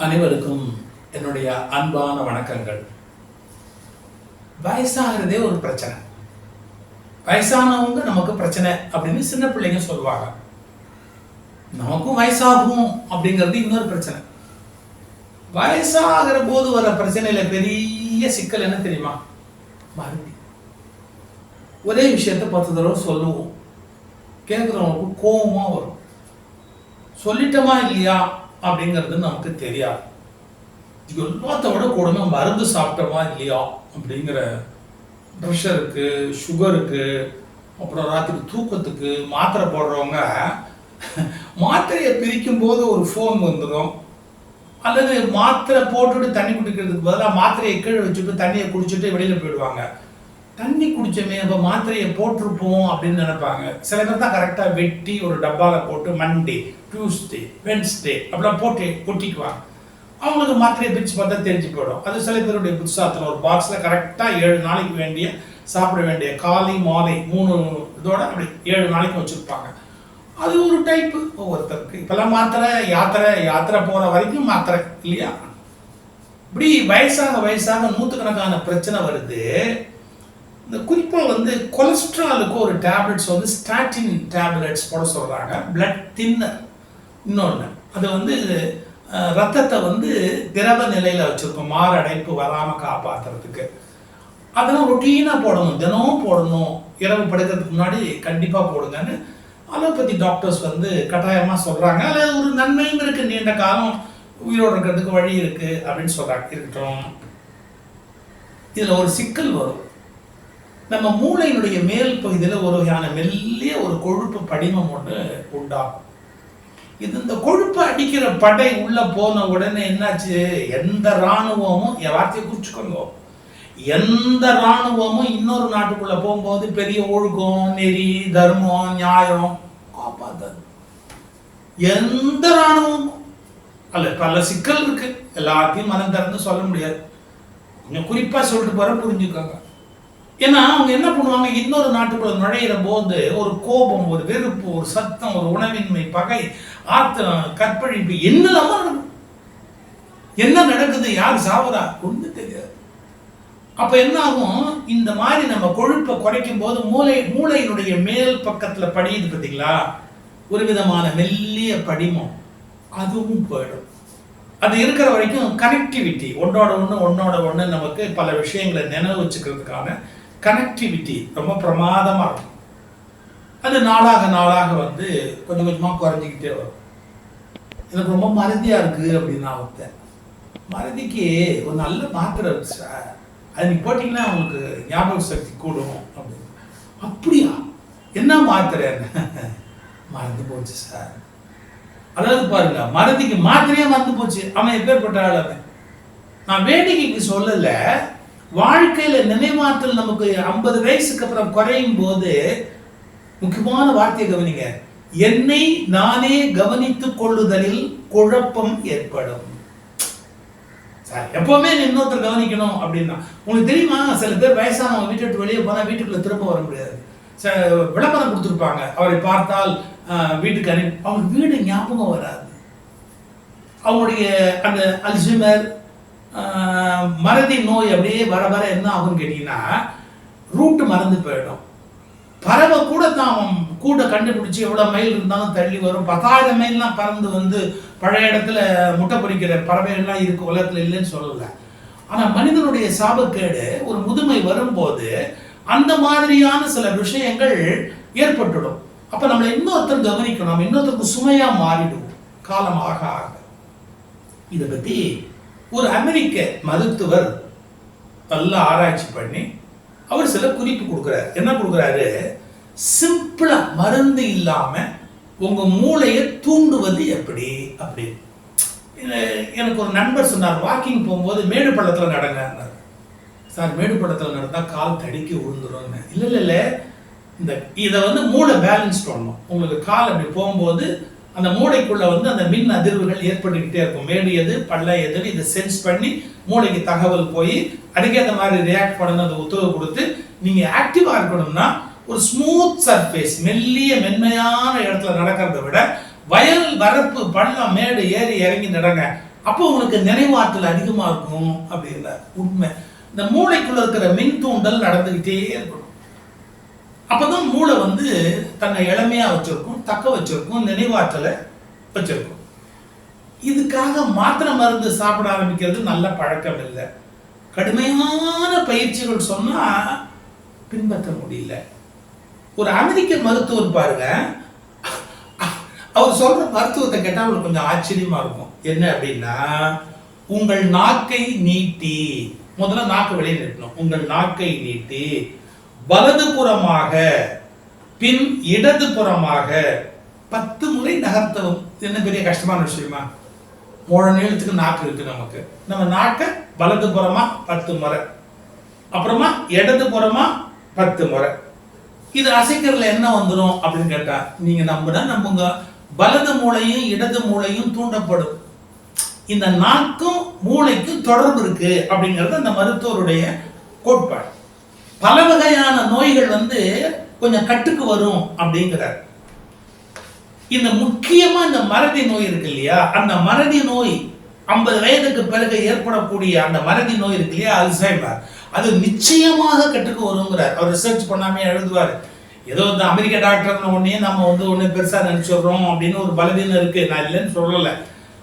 அனைவருக்கும் என்னுடைய அன்பான வணக்கங்கள். வயசாகிறதே ஒரு பிரச்சனை. வயசானவங்க நமக்கு பிரச்சனை அப்படின்னு சின்ன பிள்ளைங்க சொல்லுவாங்க. நமக்கும் வயசாகும் அப்படிங்கிறது இன்னொரு பிரச்சனை. வயசாகிற போது வர பிரச்சனையில பெரிய சிக்கல் என்ன தெரியுமா? மறுபடி. ஒரே விஷயத்த பத்து தடவை சொல்லுவோம். கேட்குறவங்களுக்கு கோபமாக வரும். சொல்லிட்டோமா இல்லையா? அப்படிங்கிறது நமக்கு தெரியாது. இது எல்லாத்த விட கொடுமை மருந்து சாப்பிட்டோமா இல்லையா அப்படிங்கிற ப்ரெஷருக்கு சுகருக்கு அப்புறம் ராத்திரி தூக்கத்துக்கு மாத்திரை போடுறவங்க மாத்திரையை பிரிக்கும் போது ஒரு ஃபோன் வந்துடும் அல்லது மாத்திரை போட்டுட்டு தண்ணி குடிக்கிறதுக்கு பதிலாக மாத்திரையை கீழே வச்சுட்டு தண்ணியை குடிச்சிட்டு வெளியில் போயிடுவாங்க. தண்ணி குடிச்சோமே அப்போ மாத்திரையை போட்டிருப்போம் அப்படின்னு நினைப்பாங்க. சில பேர் தான் கரெக்டாக வெட்டி ஒரு டப்பாவில் போட்டு மண்டே டியூஸ்டே வென்ஸ்டே அப்படிலாம் போட்டு கொட்டிக்குவாங்க. அவங்களுக்கு மாத்திரையை பிரித்து பார்த்தா தெரிஞ்சு போயிடும். அது சில பேருடைய புதுசாத்தில் ஒரு பாக்ஸில் கரெக்டாக ஏழு நாளைக்கு வேண்டிய சாப்பிட வேண்டிய காலை மாலை மூணு இதோட அப்படி ஏழு நாளைக்கு வச்சுருப்பாங்க. அது ஒரு டைப்பு ஒவ்வொருத்தருக்கு இப்போல்லாம் மாத்திரை யாத்திரை யாத்திரை போகிற வரைக்கும் மாத்திரை இல்லையா? இப்படி வயசாக வயசாக நூற்றுக்கணக்கான பிரச்சனை வருது. இந்த குறிப்பாக வந்து கொலஸ்ட்ராலுக்கு ஒரு டேப்லெட்ஸ் வந்து ஸ்டாட்டின் டேப்லெட்ஸ் போட சொல்கிறாங்க பிளட் தின்னர் இன்னொன்று அது வந்து ரத்தத்தை வந்து திரவ நிலையில் வச்சுருக்கோம். மாரடைப்பு வராமல் காப்பாற்றுறதுக்கு அதெல்லாம் ரொட்டீனாக போடணும். தினமும் போடணும். இரவு படுக்கிறதுக்கு முன்னாடி கண்டிப்பாக போடுங்கன்னு அலோபதி டாக்டர்ஸ் வந்து கட்டாயமாக சொல்கிறாங்க அதில் ஒரு நன்மையும் இருக்குது நீண்ட காலம் உயிரோடு இருக்கிறதுக்கு வழி இருக்குது அப்படின்னு சொல்கிறாங்க இருக்கட்டும். இதில் ஒரு சிக்கல் வரும். நம்ம மூளையினுடைய மேல் பகுதியில் ஒரு வகையான மெல்லிய ஒரு கொழுப்பு படிமம் ஒன்று உண்டாகும். இது இந்த கொழுப்பு அடிக்கிற படை உள்ள போன உடனே என்னாச்சு? எந்த இராணுவமும் என் வார்த்தையை குறிச்சுக்கோங்க எந்த இராணுவமும் இன்னொரு நாட்டுக்குள்ள போகும்போது பெரிய ஒழுக்கம் நெறி தர்மம் நியாயம் காப்பாத்தாது. எந்த இராணுவமும் அல்ல பல சிக்கல் இருக்கு. எல்லாத்தையும் மனம் திறந்து சொல்ல முடியாது. கொஞ்சம் குறிப்பா சொல்லிட்டு போற புரிஞ்சுக்கோங்க. ஏன்னா அவங்க என்ன பண்ணுவாங்க? இன்னொரு நாட்டுக்குள்ள நுழையிற போது ஒரு கோபம் ஒரு வெறுப்பு ஒரு சத்தம் ஒரு உணவின்மை பகை ஆத்திரம் கற்பழிப்பு என்னெல்லாமோ நடக்கும் என்ன நடக்குது? யார் சாவரா ஒன்று தெரியாது. அப்ப என்ன ஆகும்? இந்த மாதிரி நம்ம கொழுப்பை குறைக்கும் போது மூளை மூளையினுடைய மேல் பக்கத்துல படியுது பார்த்தீங்களா ஒரு விதமான மெல்லிய படிமம். அதுவும் போயிடும். அது இருக்கிற வரைக்கும் கனெக்டிவிட்டி ஒன்னோட ஒன்று ஒன்னோட ஒன்று நமக்கு பல விஷயங்களை நினைவு வச்சுக்கிறதுக்கான கனெக்டிவிட்டி ரொம்ப பிரமாதமாக இருக்கும். அது நாளாக நாளாக வந்து கொஞ்சம் கொஞ்சமாக குறைஞ்சிக்கிட்டே வரும். எனக்கு ரொம்ப மறதியாக இருக்குது அப்படின்னு நான் வந்தேன் மறதிக்கு ஒரு நல்ல மாத்திரை இருக்கு சார் அது நீ போட்டிங்கன்னா உங்களுக்கு ஞாபக சக்தி கூடும் அப்படின்னு. அப்படியா? என்ன மாத்திரை மறந்து போச்சு சார். அதாவது பாருங்க மறதிக்கு மாத்திரையே மறந்து போச்சு. அவன் எப்பேற்பட்ட ஆள் அவன்? நான் வேடிக்கைக்கு சொல்லலை. வாழ்க்கையில நினைவாற்றல் நமக்கு ஐம்பது வயசுக்கு அப்புறம் குறையும் போது முக்கியமான வார்த்தையை கவனிங்க. என்னை நானே கவனித்துக் கொள்ளுதலில் குழப்பம் ஏற்படும். எப்பவுமே இன்னொருத்தர் கவனிக்கணும் அப்படின்னா. உங்களுக்கு தெரியுமா சில பேர் வயசானவங்க வீட்டை விட்டு வெளியே போனா வீட்டுக்குள்ள திரும்ப வர முடியாது. ச- விளம்பரம் கொடுத்துருப்பாங்க. அவரை பார்த்தால் ஆஹ், வீட்டுக்கு அனுப்பி அவங்க வீடு ஞாபகம் வராது. அவங்களுடைய அந்த அல்சிமர் மறதி நோய் அப்படியே வர வர என்ன ஆகும்னு கேட்டீங்கன்னா ரூட்டு மறந்து போயிடும். பறவை கூட தான் கூட கண்டுபிடிச்சி எவ்வளோ மைல் இருந்தாலும் தள்ளி வரும். பத்தாயிரம் மைல்லாம் பறந்து வந்து பழைய இடத்துல முட்டை பொறிக்கிற பறவைகள்லாம் இருக்கு உலகத்தில் இல்லைன்னு சொல்லலை. ஆனால் மனிதனுடைய சாபக்கேடு ஒரு முதுமை வரும்போது அந்த மாதிரியான சில விஷயங்கள் ஏற்பட்டுடும். அப்போ நம்மளை இன்னொருத்தர் கவனிக்கணும். நம்ம இன்னொருத்தருக்கு சுமையாக மாறிடும் காலம் ஆக ஆக. இதை பற்றி ஒரு அமெரிக்க மருத்துவர் நல்லா ஆராய்ச்சி பண்ணி அவர் சில குறிப்பு கொடுக்குறாரு. என்ன கொடுக்குறாரு? சிம்பிளா மருந்து இல்லாம உங்க மூளையை தூண்டுவது எப்படி? அப்படி. இது எனக்கு ஒரு நண்பர் சொன்னார் வாக்கிங் போகும்போது மேடு பள்ளத்தில் நடங்கன்னாரு. சார் மேடு பள்ளத்தில் நடந்தால் கால் தடுக்கி விழுந்துடும் இல்லை இல்லை இல்லை. இந்த இதை வந்து மூளை பேலன்ஸ் பண்ணணும். உங்களுக்கு கால் அப்படி போகும்போது அந்த மூளைக்குள்ள வந்து அந்த மின் அதிர்வுகள் ஏற்பட்டுக்கிட்டே இருக்கும். மேடு எது பள்ள எதுன்னு இதை சென்ஸ் பண்ணி மூளைக்கு தகவல் போய் அதுக்கேற்ற மாதிரி ரியாக்ட் பண்ணணும் அந்த உத்தரவு கொடுத்து நீங்க ஆக்டிவா இருக்கணும்னா ஒரு ஸ்மூத் சர்ஃபேஸ் மெல்லிய மென்மையான இடத்துல நடக்கிறத விட வயல் வரப்பு பள்ளம் மேடு ஏறி இறங்கி நடங்க. அப்போ உங்களுக்கு நினைவாற்றல் அதிகமாக இருக்கும் அப்படின்னா உண்மை. இந்த மூளைக்குள்ள இருக்கிற மின் தூண்டல் நடந்துக்கிட்டே இருக்கணும். அப்பதான் மூளை வந்து தன்னை இளமையா வச்சிருக்கும் தக்க வச்சிருக்கும் நினைவாற்றலை வச்சிருக்கும். இதுக்காக மாத்திரை மருந்து சாப்பிட ஆரம்பிக்கிறது நல்ல பழக்கம் இல்லை. கடுமையான பயிற்சிகள் சொன்னா பின்பற்ற முடியல. ஒரு அமெரிக்க மருத்துவர் பாருங்க. அவர் சொல்ற மருத்துவத்தை கேட்டால் அவங்களுக்கு கொஞ்சம் ஆச்சரியமா இருக்கும். என்ன அப்படின்னா உங்கள் நாக்கை நீட்டி முதல்ல நாக்கு வெளியே நிறுத்தணும். உங்கள் நாக்கை நீட்டி வலதுபுறமாக பின் இடதுபுறமாக பத்து முறை நகர்த்தவும். என்ன பெரிய கஷ்டமான விஷயமா முழ நீளத்துக்கு நாக்கு இருக்கு நமக்கு. நம்ம நாக்கை வலதுபுறமா பத்து முறை அப்புறமா இடதுபுறமா பத்து முறை. இது அசைக்கிறதுல என்ன வந்துடும் அப்படின்னு கேட்டா நீங்க நம்புனா நம்புங்க. வலது மூளையும் இடது மூளையும் தூண்டப்படும். இந்த நாக்கும் மூளைக்கும் தொடர்பு இருக்கு அப்படிங்கிறது அந்த மருத்துவருடைய கோட்பாடு. பல வகையான நோய்கள் வந்து கொஞ்சம் கட்டுக்கு வரும் அப்படிங்கிறார். இந்த முக்கியமா இந்த மறதி நோய் இருக்கு இல்லையா? அந்த மறதி நோய் ஐம்பது வயதுக்கு பிறகு ஏற்படக்கூடிய அந்த மறதி நோய் இருக்கு இல்லையா? அல்சைமர். அது நிச்சயமாக கட்டுக்கு வருங்கிறார். அவர் ரிசர்ச் பண்ணாமே எழுதுவார். ஏதோ இந்த அமெரிக்க டாக்டர்னு ஒன்னே நம்ம வந்து ஒன்று பெருசாக நினச்சிடுறோம் அப்படின்னு ஒரு பலவீனம் இருக்கு. நான் இல்லைன்னு சொல்லலை.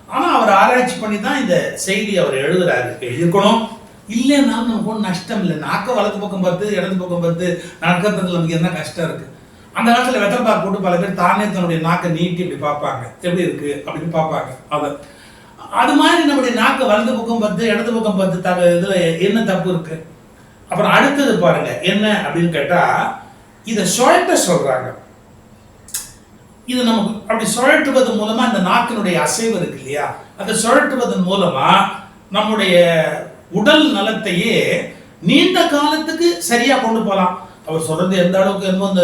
ஆனால் அவர் ஆராய்ச்சி பண்ணி தான் இந்த செய்தி அவர் எழுதுறாரு. எழுதிக்கணும் இல்லைன்னாலும் நமக்கு ஒன்றும் நஷ்டம் இல்லை. நாக்க வலது பக்கம் பார்த்து இடது பக்கம் பார்த்து நடக்கிறதுல நமக்கு என்ன கஷ்டம் இருக்கு? அந்த காலத்தில் பார்க்க போட்டு பல பேர் தானே தன்னுடைய நாக்கை நீட்டி இப்படி பார்ப்பாங்க. எப்படி இருக்கு? அப்படின்னு பார்ப்பாங்க. அதை அது மாதிரி நம்முடைய நாக்கை வலது பக்கம் பார்த்து இடது பக்கம் பார்த்து தக இதுல என்ன தப்பு இருக்கு? அப்புறம் அடுத்தது பாருங்க என்ன அப்படின்னு கேட்டா இதை சுழட்ட சொல்றாங்க. இது நமக்கு அப்படி சுழற்றுவது மூலமா இந்த நாக்கினுடைய அசைவு இருக்கு இல்லையா? அதை சுழற்றுவதன் மூலமா நம்முடைய உடல் நலத்தையே நீண்ட காலத்துக்கு சரியா கொண்டு போகலாம் அவர் சொல்றது எந்த அளவுக்கு என்னமோ இந்த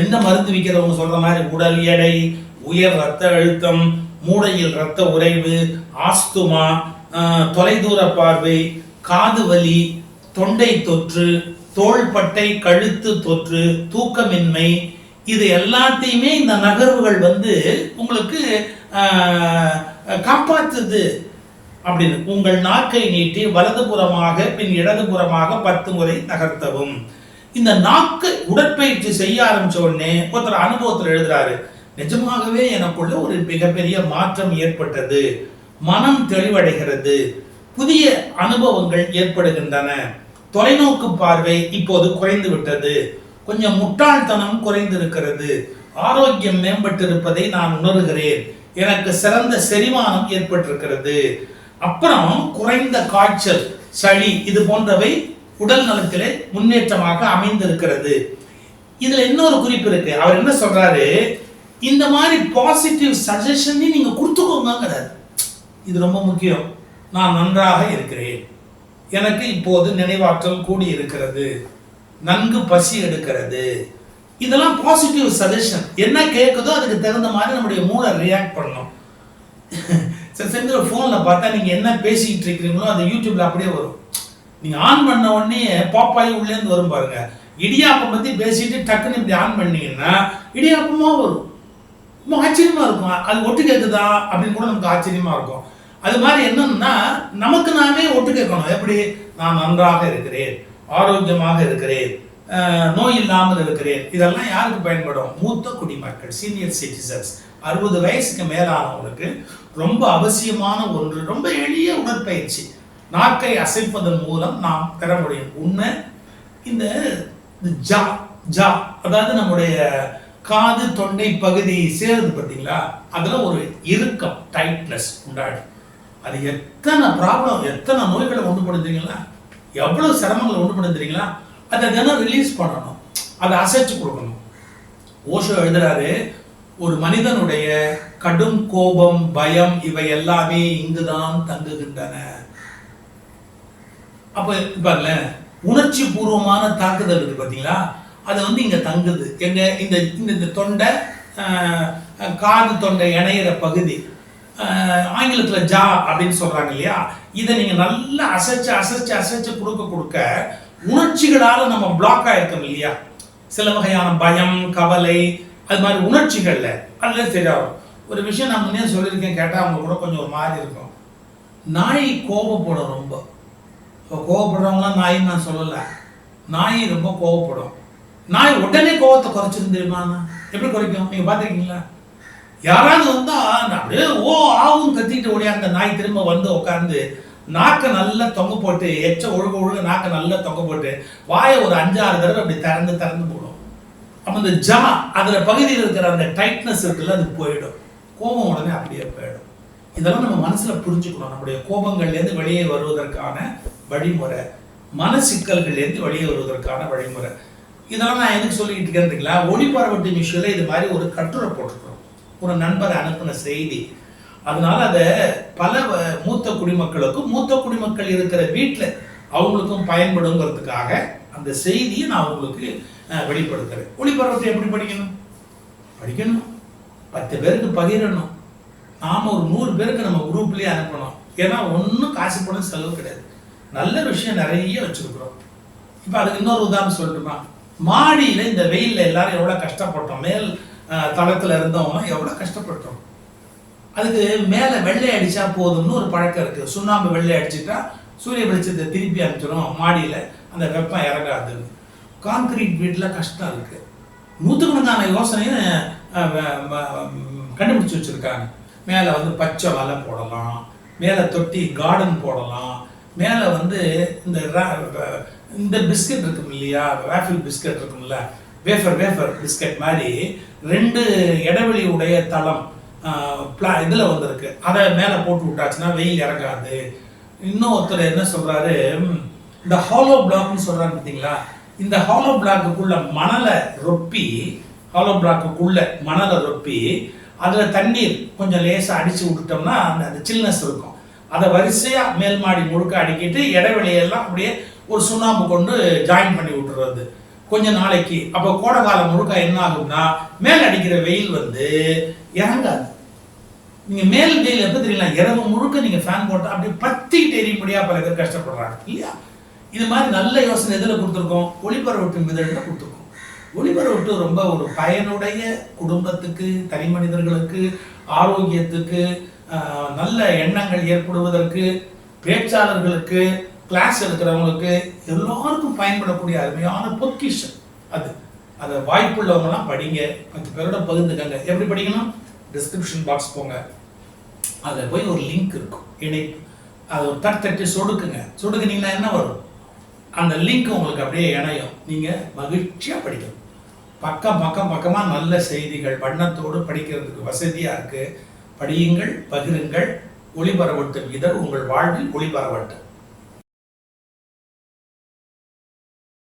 இந்த மருந்து விற்கிறவங்க சொல்ற மாதிரி உடல் எடை உயர் ரத்த அழுத்தம் மூளையில் ரத்த உறைவு ஆஸ்துமா தொலைதூர பார்வை காது வலி தொண்டை தொற்று தோள்பட்டை கழுத்து தொற்று தூக்கமின்மை இது எல்லாத்தையுமே இந்த நகர்வுகள் வந்து உங்களுக்கு காப்பாற்றுது அப்படின்னு. உங்கள் நாக்கை நீட்டி வலதுபுறமாக பின் இடதுபுறமாக பத்து முறை நகர்த்தவும். இந்த நாக்கு உடற்பயிற்சி செய்ய ஆரம்பிச்ச உடனே ஒருத்தர் அனுபவத்தில் எழுதுறாரு நிஜமாகவே எனக்குள்ள ஒரு மிகப்பெரிய மாற்றம் ஏற்பட்டது. மனம் தெளிவடைகிறது. புதிய அனுபவங்கள் ஏற்படுகின்றன. தொலைநோக்கு பார்வை இப்போது குறைந்து விட்டது. கொஞ்சம் முட்டாள்தனம் குறைந்திருக்கிறது. ஆரோக்கியம் மேம்பட்டிருப்பதை நான் உணர்கிறேன். எனக்கு சிறந்த செரிமானம் ஏற்பட்டிருக்கிறது. அப்புறம் குறைந்த காய்ச்சல் சளி இது போன்றவை உடல் நலத்திலே முன்னேற்றமாக அமைந்திருக்கிறது. இதுல இன்னொரு குறிப்பு இருக்கு. அவர் என்ன சொல்றாரு? இந்த மாதிரி பாசிட்டிவ் சஜஷன் நீங்க கொடுத்துக்கோங்கிறாரு இது ரொம்ப முக்கியம். நான் நன்றாக இருக்கிறேன். எனக்கு இப்போது நினைவாற்றல் கூடி இருக்கிறது நன்கு பசி எடுக்கிறது. இதெல்லாம் பாசிட்டிவ் சஜஷன் என்ன கேட்குதோ அதுக்கு தகுந்த மாதிரி நம்முடைய மூளை ரியாக்ட் பண்ணணும். சில சமயத்தில் ஃபோனில் பார்த்தா நீங்கள் என்ன பேசிக்கிட்டு இருக்கிறீங்களோ அது யூடியூப்பில் அப்படியே வரும். நீங்கள் ஆன் பண்ண உடனே பாப்பாயி உள்ளேருந்து வரும் பாருங்க. இடியாப்பம் பற்றி பேசிட்டு டக்குன்னு இப்படி ஆன் பண்ணீங்கன்னா இடியாப்பமாக வரும். ரொம்ப ஆச்சரியமாக இருக்கும். அது ஒட்டு கேட்குதா அப்படின்னு கூட நமக்கு ஆச்சரியமாக இருக்கும். அது மாதிரி என்னன்னா நமக்கு நாமே ஒட்டு கேட்கணும். எப்படி? நான் நன்றாக இருக்கிறேன் ஆரோக்கியமாக இருக்கிறேன் நோய் இல்லாமல் இருக்கிறேன். இதெல்லாம் யாருக்கு பயன்படும்? மூத்த குடிமக்கள் சீனியர் சிட்டிசன்ஸ் அறுபது வயசுக்கு மேலானவங்களுக்கு ரொம்ப அவசியமான ஒன்று ரொம்ப எளிய உடற்பயிற்சி. நாக்கை அசைப்பதன் மூலம் நாம் பெற முடியும். உண்மை இந்த இந்த ஜா ஜா அதாவது நம்முடைய காது தொண்டை பகுதி சேருது பார்த்தீங்களா? அதில் ஒரு இறுக்கம் டைட்னஸ் உண்டாடு அது எத்தனை ப்ராப்ளம் எத்தனை நோய்களை ஒன்று படுத்துறீங்களா எவ்வளோ சிரமங்களை ஒன்று படுத்துறீங்களா அதை தினம் ரிலீஸ் பண்ணணும். அதை அசைச்சு கொடுக்கணும். ஓஷோ எழுதுறாரு ஒரு மனிதனுடைய கடும் கோபம் பயம் இவை எல்லாமே இங்குதான் தங்குகின்றன. அப்ப பாருல உணர்ச்சி பூர்வமான தாக்குதல் இருக்கு பாத்தீங்களா? அது வந்து இங்க தங்குது. எங்க இந்த இந்த இந்த தொண்டை ஆஹ், காது தொண்டை இணையிற பகுதி ஆஹ், ஆங்கிலத்துல ஜா அப்படின்னு சொல்றாங்க இல்லையா? இதை நீங்க நல்லா அசைச்சு அசைச்சு அசைச்சு கொடுக்க கொடுக்க உணர்ச்சிகளால நம்ம பிளாக் ஆயிருக்கோம் இல்லையா? சில வகையான பயம் கவலை அது மாதிரி உணர்ச்சிகளில் அதுல சரியாகும் ஒரு விஷயம் நான் முன்னே சொல்லியிருக்கேன் கேட்டால் அவங்க கூட கொஞ்சம் ஒரு மாதிரி இருக்கும். நாய் கோபப்படும் ரொம்ப. இப்போ கோவப்படுறவங்களாம் நாயின்னு நான் சொல்லலை. நாய் ரொம்ப கோவப்படும் நாய் உடனே கோவத்தை குறைச்சிரும் எப்படி குறைக்கும்? நீங்கள் பார்த்துருக்கீங்களா? யாராவது வந்தால் நான் அப்படியே ஓ ஆவும் கத்திட்டு ஓடியா அந்த நாய் திரும்ப வந்து உட்காந்து நாக்கை நல்லா தொங்க போட்டு எச்ச ஒழுக ஒழுக நாக்கை நல்லா தொங்க போட்டு வாயை ஒரு அஞ்சாறு தடவை அப்படி திறந்து திறந்து அப்போ அந்த ஜா அதில் பகுதியில் இருக்கிற அந்த டைட்னஸ் இருக்குல்ல அது போயிடும். கோபம் உடனே அப்படியே போயிடும். இதெல்லாம் நம்ம மனசில் புரிஞ்சுக்கணும். நம்முடைய கோபங்கள்லேருந்து வெளியே வருவதற்கான வழிமுறை. மன சிக்கல்கள்லேருந்து வெளியே வருவதற்கான வழிமுறை. இதெல்லாம் நான் எதுக்கு சொல்லிக்கிட்டு இருக்கிறதுங்களா ஒளிபரவட்டு மிஷியில் இது மாதிரி ஒரு கட்டுரை போட்டிருக்கிறோம். ஒரு நண்பர் அனுப்பின செய்தி. அதனால அதை பல வ- மூத்த குடிமக்களுக்கும் மூத்த குடிமக்கள் இருக்கிற வீட்டில் அவங்களுக்கும் பயன்படுங்கிறதுக்காக அந்த செய்தியை நான் உங்களுக்கு வெளிப்படுத்துறேன் ஒளிபரவத்தை எப்படி படிக்கணும்? படிக்கணும். பத்து பேருக்கு பகிரணும். நாம் ஒரு நூறு பேருக்கு நம்ம குரூப்லேயே அனுப்பணும். ஏன்னா ஒன்றும் காசு பணம் செலவு கிடையாது. நல்ல விஷயம் நிறைய வச்சுருக்குறோம். இப்போ அதுக்கு இன்னொரு உதாரணம் சொல்லட்டுமா? மாடியில் இந்த வெயிலில் எல்லாரும் எவ்வளோ கஷ்டப்பட்டோம். மேல் தளத்தில் இருந்தவங்க எவ்வளோ கஷ்டப்பட்டோம். அதுக்கு மேலே வெள்ளை அடித்தா போதும்னு ஒரு பழக்கம் இருக்குது சுண்ணாம்பு வெள்ளை அடிச்சுட்டா சூரிய வெளிச்சத்தை திருப்பி அனுப்பிச்சிடும் மாடியில். அந்த வெப்பம் இறங்காது கான்கிரீட் வீட்டில் கஷ்டம் இருக்குது நூற்றுக்கணக்கான யோசனையும் கண்டுபிடிச்சி வச்சுருக்காங்க. மேலே வந்து பச்சை வலை போடலாம் மேலே தொட்டி கார்டன் போடலாம் மேலே வந்து இந்த இந்த பிஸ்கட் இருக்கும் இல்லையா? வேஃபில் பிஸ்கட் இருக்கும்ல வேஃபர் வேஃபர் பிஸ்கட் மாதிரி ரெண்டு இடைவெளி உடைய தளம் பிளா இதில் வந்திருக்கு. அதை மேலே போட்டு விட்டாச்சுன்னா வெயில் இறங்காது. இன்னும் ஒருத்தர் என்ன சொல்கிறாரு இந்த ஹாலோ பிளாக்னு சொல்கிறாங்க பார்த்தீங்களா? இந்த ஹாலோ பிளாக்குக்குள்ள மணலை ரொப்பி ஹாலோ பிளாக்குக்குள்ள மணலை ரொப்பி அதில் தண்ணீர் கொஞ்சம் லேசாக அடித்து விட்டுட்டோம்னா அந்த அந்த சில்னஸ் இருக்கும். அதை வரிசையாக மேல் மாடி முழுக்க அடிக்கிட்டு இடைவெளியெல்லாம் அப்படியே ஒரு சுண்ணாம்பு கொண்டு ஜாயின் பண்ணி விட்டுறது. கொஞ்ச நாளைக்கு. அப்போ கோடை காலம் முழுக்க என்ன ஆகும்னா மேல் அடிக்கிற வெயில் வந்து இறங்காது. நீங்கள் மேல் வெயில் எப்போ தெரியல இரவு முழுக்க நீங்கள் ஃபேன் போட்டால் அப்படியே பத்திக்கிட்டு எரியும்படியாக பல பேர் கஷ்டப்படுறாங்க. இல்லையா? இது மாதிரி நல்ல யோசனை எதில் கொடுத்துருக்கோம்? ஒளிபரவட்டு மிதழில் கொடுத்துருக்கோம். ஒளிபரவட்டு ரொம்ப ஒரு பயனுடைய குடும்பத்துக்கு தனி மனிதர்களுக்கு ஆரோக்கியத்துக்கு நல்ல எண்ணங்கள் ஏற்படுவதற்கு பேச்சாளர்களுக்கு கிளாஸ் எடுக்கிறவங்களுக்கு எல்லாருக்கும் பயன்படக்கூடிய அருமையான பொக்கிஷன் அது. அதை வாய்ப்புள்ளவங்கலாம் படிங்க. பத்து பேரோட பகிர்ந்துக்கங்க. எப்படி படிக்கணும்? டிஸ்கிரிப்ஷன் பாக்ஸ் போங்க. அதில் போய் ஒரு லிங்க் இருக்கும். இணைப்பு. அதை ஒரு தட்டு தட்டி சொடுக்குங்க. சொடுக்குனீங்கன்னா என்ன வரும்? அந்த லிங்க் உங்களுக்கு அப்படியே இணையும். நீங்கள் மகிழ்ச்சியாக படிக்கணும். பக்கம் பக்கம் பக்கமாக நல்ல செய்திகள் வண்ணத்தோடு படிக்கிறதுக்கு வசதியாக இருக்குது படியுங்கள் பகிருங்கள் ஒளிபரவட்டும். இதழ் உங்கள் வாழ்வில் ஒளிபரவட்டும்.